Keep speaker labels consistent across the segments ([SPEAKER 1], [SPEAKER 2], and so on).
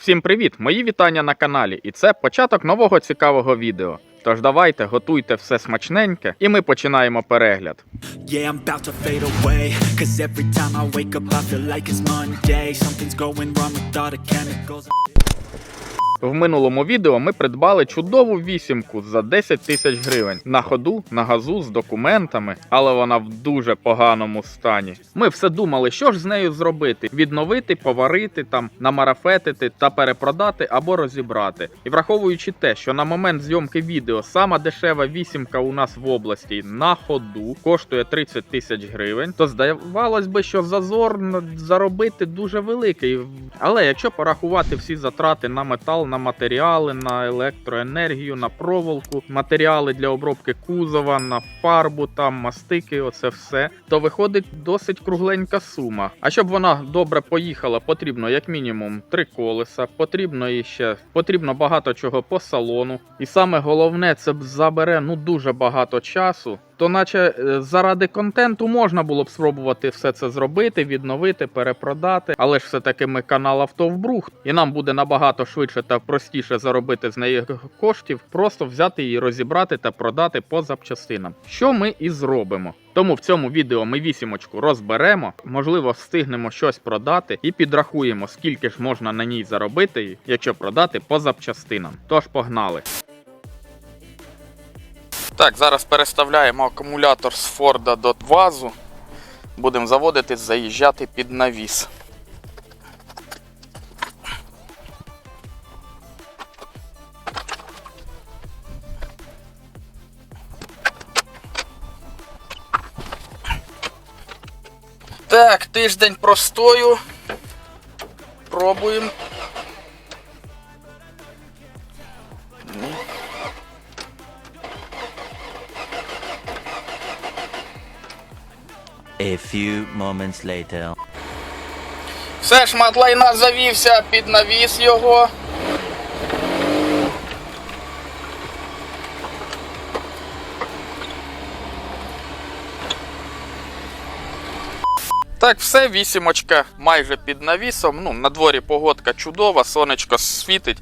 [SPEAKER 1] Всім привіт! Мої вітання на каналі, і це початок нового цікавого відео. Тож давайте готуйте все смачненьке, і ми починаємо перегляд. В минулому відео ми придбали чудову вісімку за 10 тисяч гривень на ходу, на газу з документами, але вона в дуже поганому стані. Ми все думали, що ж з нею зробити: відновити, поварити, там намарафетити та перепродати або розібрати. І враховуючи те, що на момент зйомки відео сама дешева вісімка у нас в області на ходу коштує 30 тисяч гривень, то здавалось би, що зазор заробити дуже великий. Але якщо порахувати всі затрати на метал, на матеріали, на електроенергію, на проволоку, матеріали для обробки кузова, на фарбу, там мастики, оце все, то виходить досить кругленька сума. А щоб вона добре поїхала, потрібно як мінімум три колеса, потрібно і ще потрібно багато чого по салону. І саме головне, це забере ну дуже багато часу. То наче е, заради контенту можна було б спробувати все це зробити, відновити, перепродати, але ж все-таки ми канал Автовбрух, і нам буде набагато швидше та простіше заробити з неї коштів, просто взяти її, розібрати та продати по запчастинам. Що ми і зробимо. Тому в цьому відео ми вісімочку розберемо, можливо, встигнемо щось продати і підрахуємо, скільки ж можна на ній заробити, якщо продати по запчастинам. Тож погнали. Так, зараз переставляємо акумулятор з Форда до вазу. Будемо заводити, заїжджати під навіс. Так, тиждень простою. Пробуємо.
[SPEAKER 2] A few moments later.
[SPEAKER 1] Все, шмат лайна завівся під навіс його. Так, все, вісімочка майже під навісом. Ну, на дворі погодка чудова, сонечко світить.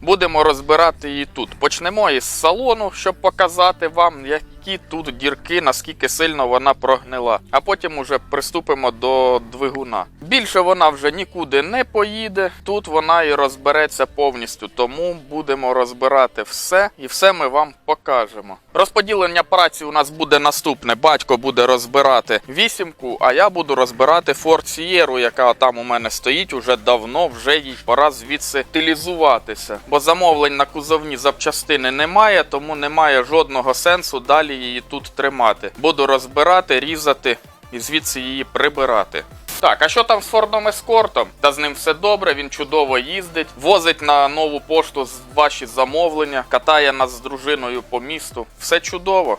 [SPEAKER 1] Будемо розбирати її тут. Почнемо із салону, щоб показати вам, які тут дірки, наскільки сильно вона прогнила. А потім уже приступимо до двигуна. Більше вона вже нікуди не поїде. Тут вона і розбереться повністю. Тому будемо розбирати все і все ми вам покажемо. Розподілення праці у нас буде наступне. Батько буде розбирати вісімку, а я буду розбирати Sierra, яка там у мене стоїть уже давно, вже їй пора звідси утилізуватися. Бо замовлень на кузовні запчастини немає, тому немає жодного сенсу далі її тут тримати. Буду розбирати, різати і звідси її прибирати. Так, а що там з Фордом Ескортом? Та з ним все добре, він чудово їздить, возить на нову пошту ваші замовлення, катає нас з дружиною по місту. Все чудово.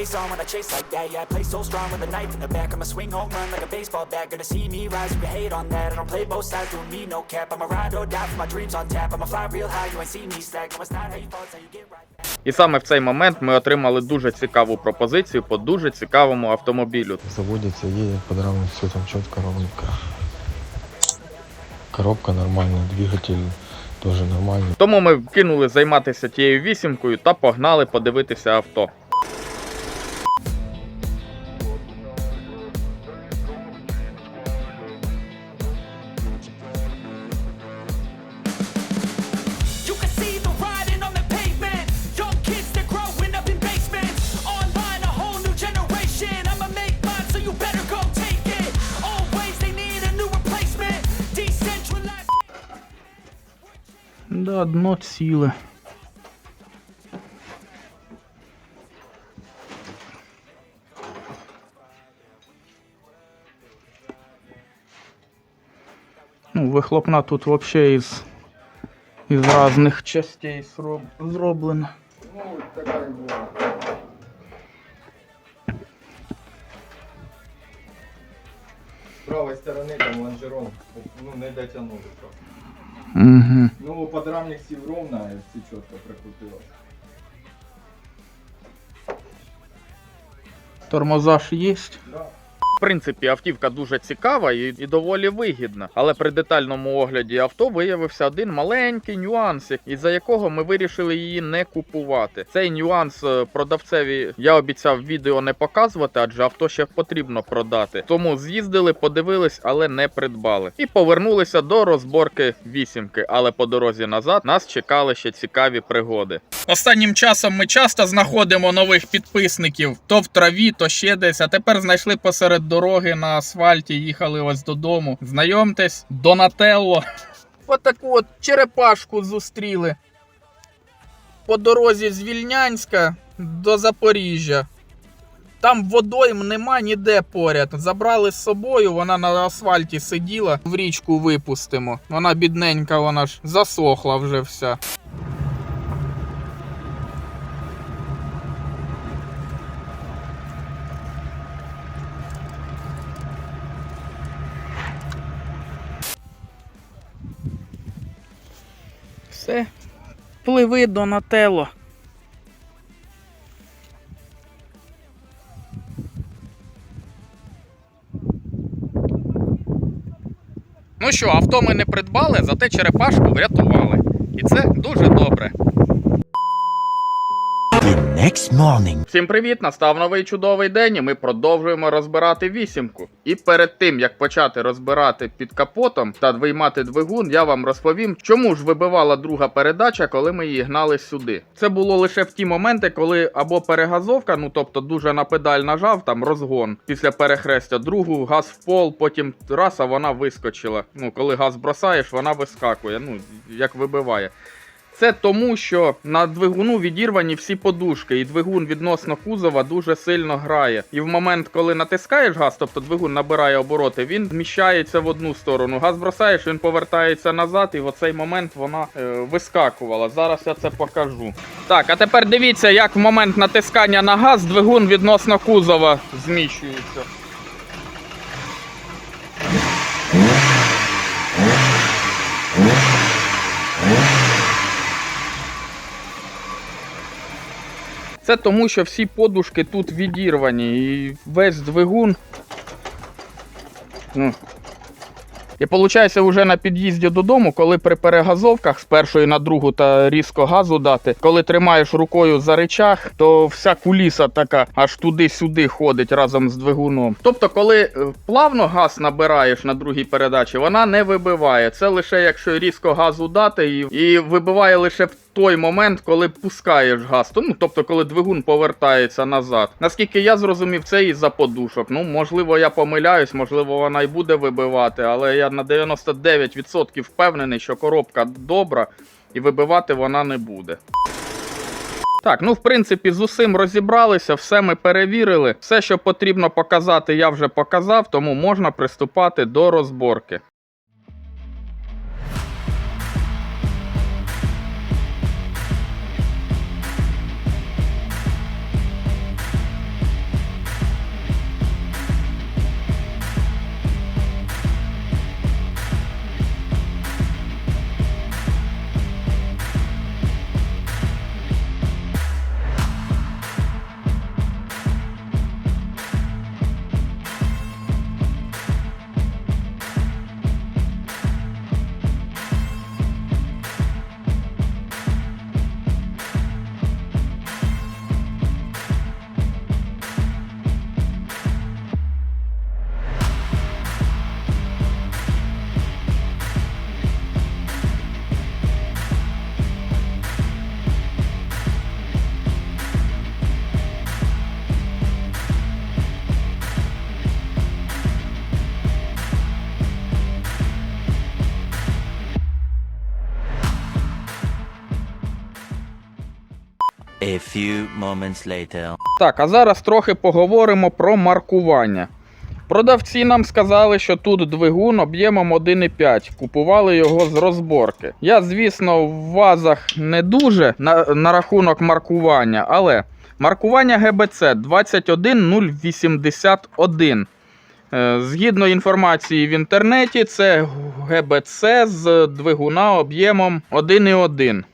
[SPEAKER 3] Face on when I chase like that. Yeah, I play so strong with a knife in the back. I'ma swing home run like a baseball bat. Gonna see me rise, you hate on that. I don't play both sides, doing me no cap. I'ma ride or die for my dreams on tap. I'ma fly real high, you ain't see me slack. No, it's not how you fall, it's how you get right back.
[SPEAKER 1] І саме в цей момент ми отримали дуже цікаву пропозицію по дуже цікавому автомобілю.
[SPEAKER 4] заводится, едет, подравнивает, все там четко, ровненько. Коробка нормальная, двигатель Дуже нормально.
[SPEAKER 1] Тому ми кинули займатися тією вісімкою та погнали подивитися авто. Да, дно ціле. Ну, вихлопна тут вообще із, із різних частей зроблена.
[SPEAKER 5] З правої сторони там лонжерон ну, не дотягнули просто.
[SPEAKER 1] Угу.
[SPEAKER 5] Ну, подрамник сів ровно, все чітко прикрутилось.
[SPEAKER 1] Тормоза ж є.
[SPEAKER 5] Да.
[SPEAKER 1] Принципі, автівка дуже цікава і, і доволі вигідна. Але при детальному огляді авто виявився один маленький нюанс, із-за якого ми вирішили її не купувати. Цей нюанс е, продавцеві я обіцяв відео не показувати, адже авто ще потрібно продати. Тому з'їздили, подивились, але не придбали. І повернулися до розборки вісімки. Але по дорозі назад нас чекали ще цікаві пригоди. Останнім часом ми часто знаходимо нових підписників то в траві, то ще десь. А тепер знайшли посеред дороги на асфальті, їхали ось додому. Знайомтесь, Донателло. Отаку от черепашку зустріли. По дорозі з Вільнянська до Запоріжжя. Там водойм нема ніде поряд. Забрали з собою, вона на асфальті сиділа, в річку випустимо. Вона бідненька, вона ж засохла вже вся. Все, пливи Донателло. Ну що, авто ми не придбали, зате черепашку врятували. І це дуже добре.
[SPEAKER 2] Next morning.
[SPEAKER 1] Всім привіт! Настав новий чудовий день, і ми продовжуємо розбирати вісімку. І перед тим як почати розбирати під капотом та виймати двигун, я вам розповім, чому ж вибивала друга передача, коли ми її гнали сюди. Це було лише в ті моменти, коли або перегазовка, ну тобто дуже на педаль нажав, там розгон після перехрестя, другу газ в пол, потім раз, а вона вискочила. Ну, коли газ бросаєш, вона вискакує. Ну, як вибиває. Це тому, що на двигуну відірвані всі подушки, і двигун відносно кузова дуже сильно грає. І в момент, коли натискаєш газ, тобто двигун набирає обороти, він зміщається в одну сторону. Газ бросаєш, він повертається назад, і в оцей момент вона е, вискакувала. Зараз я це покажу. Так, а тепер дивіться, як в момент натискання на газ двигун відносно кузова зміщується. Це тому, що всі подушки тут відірвані і весь двигун. Ну. І виходить, вже на під'їзді додому, коли при перегазовках з першої на другу та різко газу дати, коли тримаєш рукою за речах, то вся куліса така аж туди-сюди ходить разом з двигуном. Тобто, коли е, плавно газ набираєш на другій передачі, вона не вибиває. Це лише якщо різко газу дати, і, і вибиває лише той момент, коли пускаєш газ. Ну, тобто, коли двигун повертається назад. Наскільки я зрозумів, це із-за подушок. Ну, можливо, я помиляюсь, можливо, вона й буде вибивати, але я на 99% впевнений, що коробка добра і вибивати вона не буде. Так, ну в принципі, з усім розібралися, все ми перевірили. Все, що потрібно показати, я вже показав, тому можна приступати до розборки.
[SPEAKER 2] A few moments later.
[SPEAKER 1] Так, а зараз трохи поговоримо про маркування. Продавці нам сказали, що тут двигун об'ємом 1,5. Купували його з розборки. Я, звісно, в вазах не дуже на, на рахунок маркування, але маркування ГБЦ 21081. Е, Згідно інформації в інтернеті, це ГБЦ з двигуна об'ємом 1,1.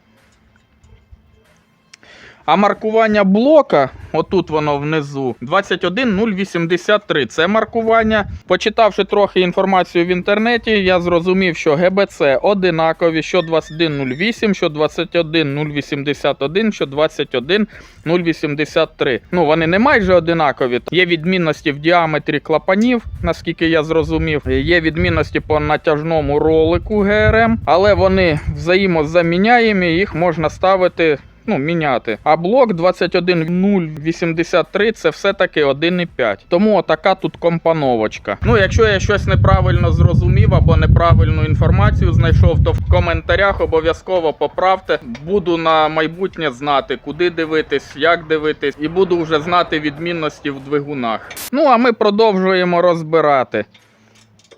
[SPEAKER 1] А маркування блока, отут воно внизу, 21083. Це маркування. Почитавши трохи інформацію в інтернеті, я зрозумів, що ГБЦ одинакові, що 2108, що 21081, що 21083. Ну, вони не майже одинакові. Є відмінності в діаметрі клапанів, наскільки я зрозумів. Є відмінності по натяжному ролику ГРМ, але вони взаємозаміняємі, їх можна ставити ну, міняти. А блок 21083 це все-таки 1,5. Тому така тут компоновочка. Ну, якщо я щось неправильно зрозумів або неправильну інформацію знайшов, то в коментарях обов'язково поправте. Буду на майбутнє знати, куди дивитись, як дивитись, і буду вже знати відмінності в двигунах. Ну, а ми продовжуємо розбирати.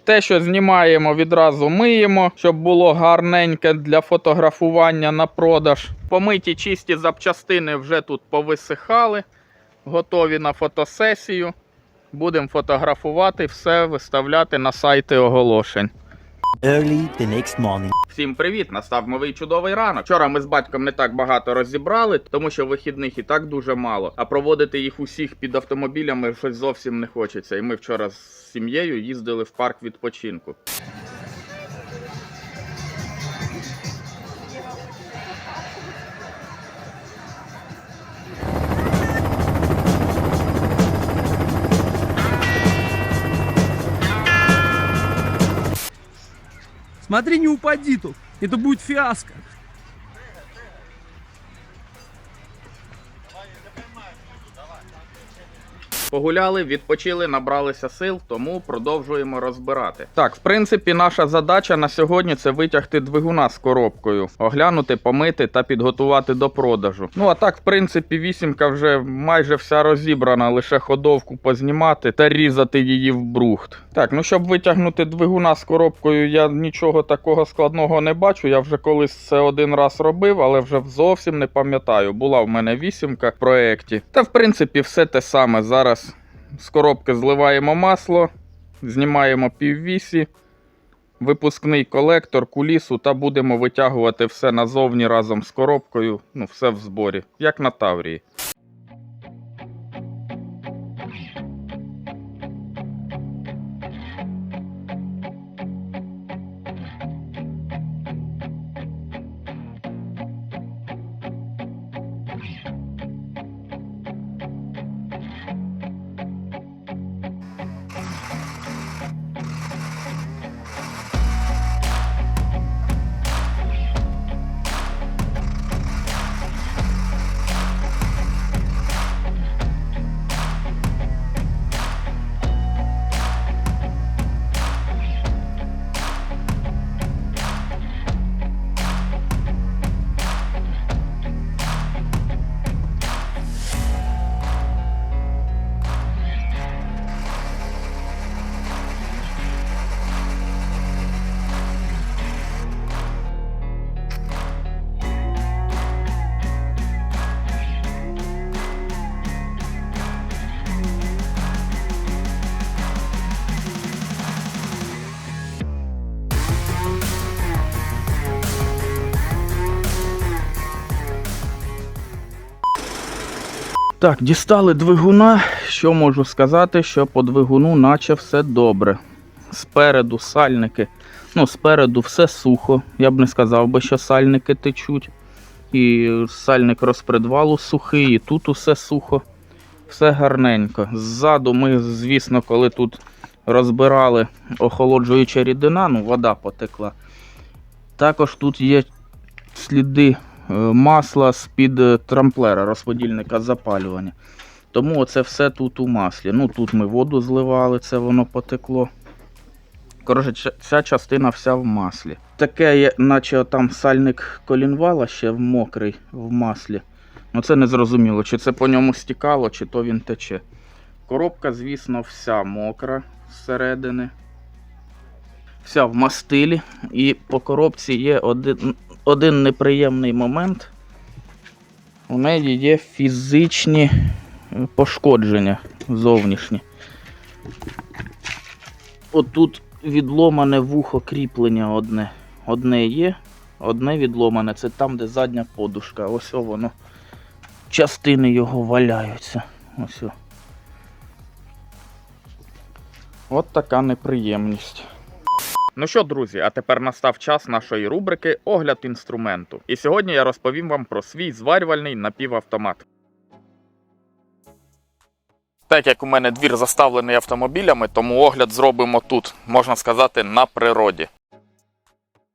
[SPEAKER 1] Те, що знімаємо, відразу миємо, щоб було гарненьке для фотографування на продаж. Помиті чисті запчастини вже тут повисихали, готові на фотосесію. Будемо фотографувати, все виставляти на сайти оголошень.
[SPEAKER 2] Early the next morning.
[SPEAKER 1] Всім привіт! Настав новий чудовий ранок. Вчора ми з батьком не так багато розібрали, тому що вихідних і так дуже мало. А проводити їх усіх під автомобілями щось зовсім не хочеться. І ми вчора з сім'єю їздили в парк відпочинку.
[SPEAKER 6] Смотри, не упади тут. Это будет фиаско.
[SPEAKER 1] Погуляли, відпочили, набралися сил, тому продовжуємо розбирати. Так, в принципі, наша задача на сьогодні це витягти двигуна з коробкою, оглянути, помити та підготувати до продажу. Ну а так, в принципі, вісімка вже майже вся розібрана, лише ходовку познімати та різати її в брухт. Так, ну щоб витягнути двигуна з коробкою, я нічого такого складного не бачу. Я вже колись це один раз робив, але вже зовсім не пам'ятаю. Була в мене вісімка в проєкті. Та в принципі все те саме. Зараз з коробки зливаємо масло, знімаємо піввісі, випускний колектор, кулісу та будемо витягувати все назовні разом з коробкою. Ну, все в зборі, як на Таврії. Так, дістали двигуна. Що можу сказати, що по двигуну наче все добре. Спереду сальники. Ну, спереду все сухо. Я б не сказав би, що сальники течуть. І сальник розпредвалу сухий, і тут усе сухо. Все гарненько. Ззаду ми, звісно, коли тут розбирали охолоджуюча рідина, ну, вода потекла. Також тут є сліди масла з-під е, трамплера, розподільника запалювання. Тому це все тут у маслі. Ну тут ми воду зливали, це воно потекло. Коротше, ця- частина вся в маслі. Таке наче там сальник колінвала ще мокрий в маслі. Оце не зрозуміло, чи це по ньому стікало, чи то він тече. Коробка, звісно, вся мокра зсередини. Вся в мастилі. І по коробці є один, один неприємний момент. У неї є фізичні пошкодження зовнішні. Отут відломане вухо кріплення одне. Одне є, одне відломане. Це там, де задня подушка. Ось о воно. Частини його валяються. Ось. От така неприємність. Ну що, друзі, а тепер настав час нашої рубрики Огляд інструменту. І сьогодні я розповім вам про свій зварювальний напівавтомат. Так як у мене двір заставлений автомобілями, тому огляд зробимо тут, можна сказати, на природі.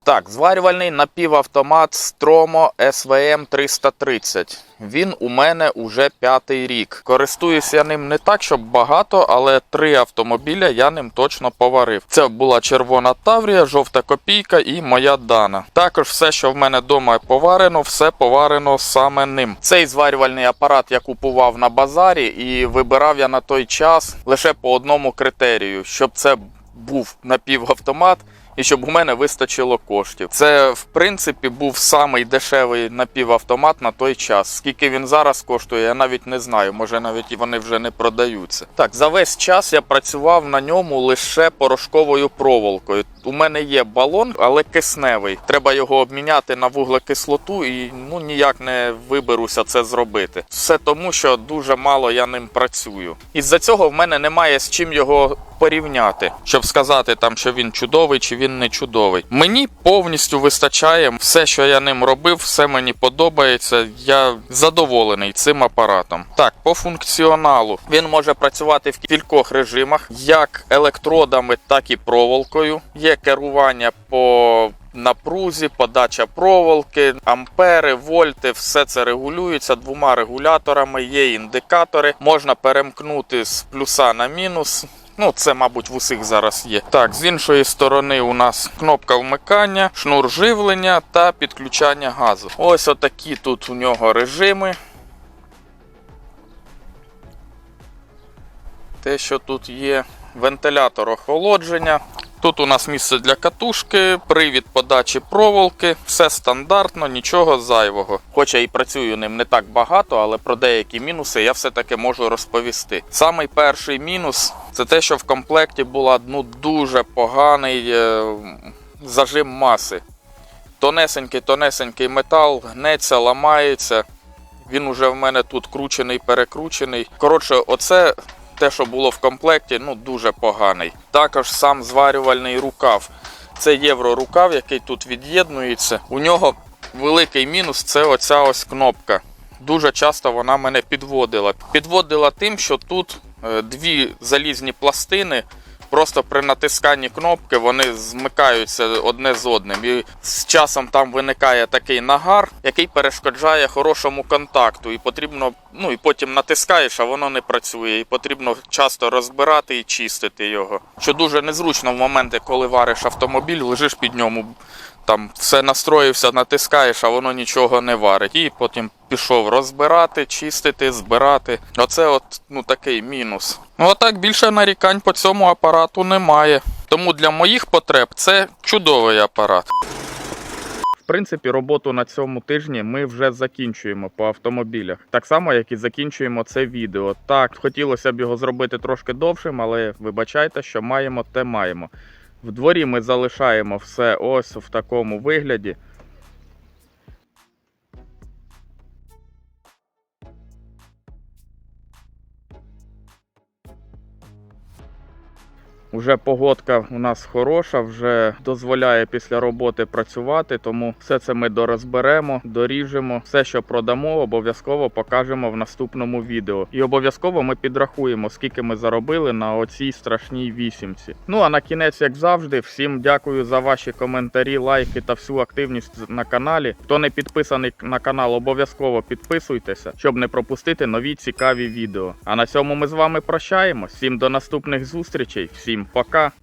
[SPEAKER 1] Так, зварювальний напівавтомат Stromo SVM 330. Він у мене уже п'ятий рік. Користуюся ним не так, щоб багато, але три автомобіля я ним точно поварив. Це була червона Таврія, жовта копійка і моя Дана. Також все, що в мене вдома поварено, все поварено саме ним. Цей зварювальний апарат я купував на базарі і вибирав я на той час лише по одному критерію, щоб це був напівавтомат і щоб у мене вистачило коштів. Це, в принципі, був самий дешевий напівавтомат на той час. Скільки він зараз коштує, я навіть не знаю. Може навіть вони вже не продаються. Так, за весь час я працював на ньому лише порошковою проволокою. У мене є балон, але кисневий. Треба його обміняти на вуглекислоту і ну ніяк не виберуся це зробити. Все тому, що дуже мало я ним працюю. Із-за цього в мене немає з чим його порівняти, щоб сказати там, що він чудовий чи він не чудовий. Мені повністю вистачає все, що я ним робив, все мені подобається. Я задоволений цим апаратом. Так, по функціоналу він може працювати в кількох режимах, як електродами, так і проволокою. Є керування по напрузі, подача проволоки, ампери, вольти, все це регулюється двома регуляторами, є індикатори. Можна перемкнути з плюса на мінус. Ну, це, мабуть, в усіх зараз є. Так, з іншої сторони у нас кнопка вмикання, шнур живлення та підключання газу. Ось отакі тут у нього режими. Те, що тут є вентилятор охолодження. Тут у нас місце для катушки, привід подачі проволоки, все стандартно, нічого зайвого. Хоча і працюю ним не так багато, але про деякі мінуси я все-таки можу розповісти. Самий перший мінус це те, що в комплекті була ну, дуже поганий е, зажим маси. Тонесенький, тонесенький метал, гнеться, ламається. Він уже в мене тут кручений, перекручений. Коротше, оце те, що було в комплекті, ну дуже поганий. Також сам зварювальний рукав. Це єврорукав, який тут від'єднується. У нього великий мінус це оця ось кнопка. Дуже часто вона мене підводила. Підводила тим, що тут е, дві залізні пластини. Просто при натисканні кнопки вони змикаються одне з одним. І з часом там виникає такий нагар, який перешкоджає хорошому контакту. І потрібно, ну і потім натискаєш, а воно не працює. І потрібно часто розбирати і чистити його. Що дуже незручно в моменти, коли вариш автомобіль, лежиш під ньому. Там все настроївся, натискаєш, а воно нічого не варить. І потім пішов розбирати, чистити, збирати. Оце от ну такий мінус. Ну а так більше нарікань по цьому апарату немає. Тому для моїх потреб це чудовий апарат. В принципі, роботу на цьому тижні ми вже закінчуємо по автомобілях. Так само, як і закінчуємо це відео. Так, хотілося б його зробити трошки довшим, але вибачайте, що маємо, те маємо. В дворі ми залишаємо все ось в такому вигляді. Уже погодка у нас хороша, вже дозволяє після роботи працювати, тому все це ми дорозберемо, доріжемо. Все, що продамо, обов'язково покажемо в наступному відео. І обов'язково ми підрахуємо, скільки ми заробили на оцій страшній вісімці. Ну а на кінець, як завжди, всім дякую за ваші коментарі, лайки та всю активність на каналі. Хто не підписаний на канал, обов'язково підписуйтеся, щоб не пропустити нові цікаві відео. А на цьому ми з вами прощаємось. Всім до наступних зустрічей, Пока.